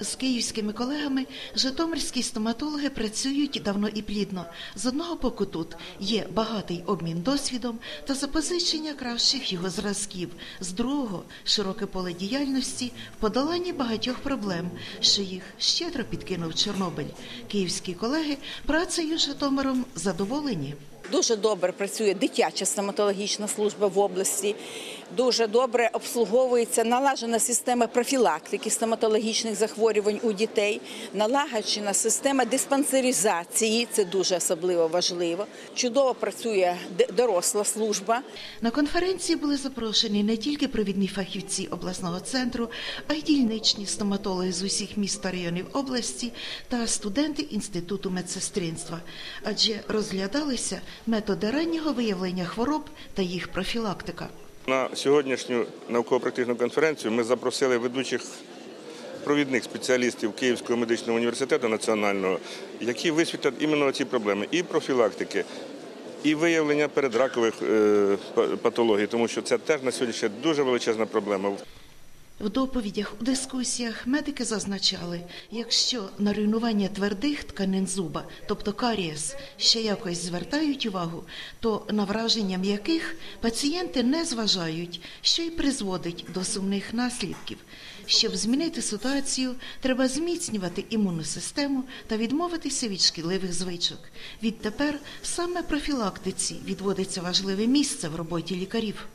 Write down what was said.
з київськими колегами житомирські стоматологи працюють давно і плідно. З одного боку тут є багатий обмін досвідом та запозичення кращих його зразків. З другого широке поле діяльності в подоланні багатьох проблем, що їх щедро підкинув Чорнобиль. Київські колеги працею Житомиром задоволені. Дуже добре працює дитяча стоматологічна служба в області. Дуже добре обслуговується налажена система профілактики стоматологічних захворювань у дітей, налагоджена система диспансеризації. Це дуже особливо важливо. Чудово працює доросла служба. На конференції були запрошені не тільки провідні фахівці обласного центру, а й дільничні стоматологи з усіх міст та районів області та студенти інституту медсестринства, адже розглядалися методи раннього виявлення хвороб та їх профілактика. На сьогоднішню науково-практичну конференцію ми запросили ведучих провідних спеціалістів Київського медичного університету національного, які висвітлять іменно ці проблеми і профілактики, і виявлення передракових е, патологій, тому що це теж на сьогодні ще дуже величезна проблема. В доповідях у дискусіях медики зазначали, якщо на руйнування твердих тканин зуба, тобто карієс, ще якось звертають увагу, то на враження м'яких пацієнти не зважають, що й призводить до сумних наслідків. Щоб змінити ситуацію, треба зміцнювати імунну систему та відмовитися від шкідливих звичок. Відтепер саме профілактиці відводиться важливе місце в роботі лікарів.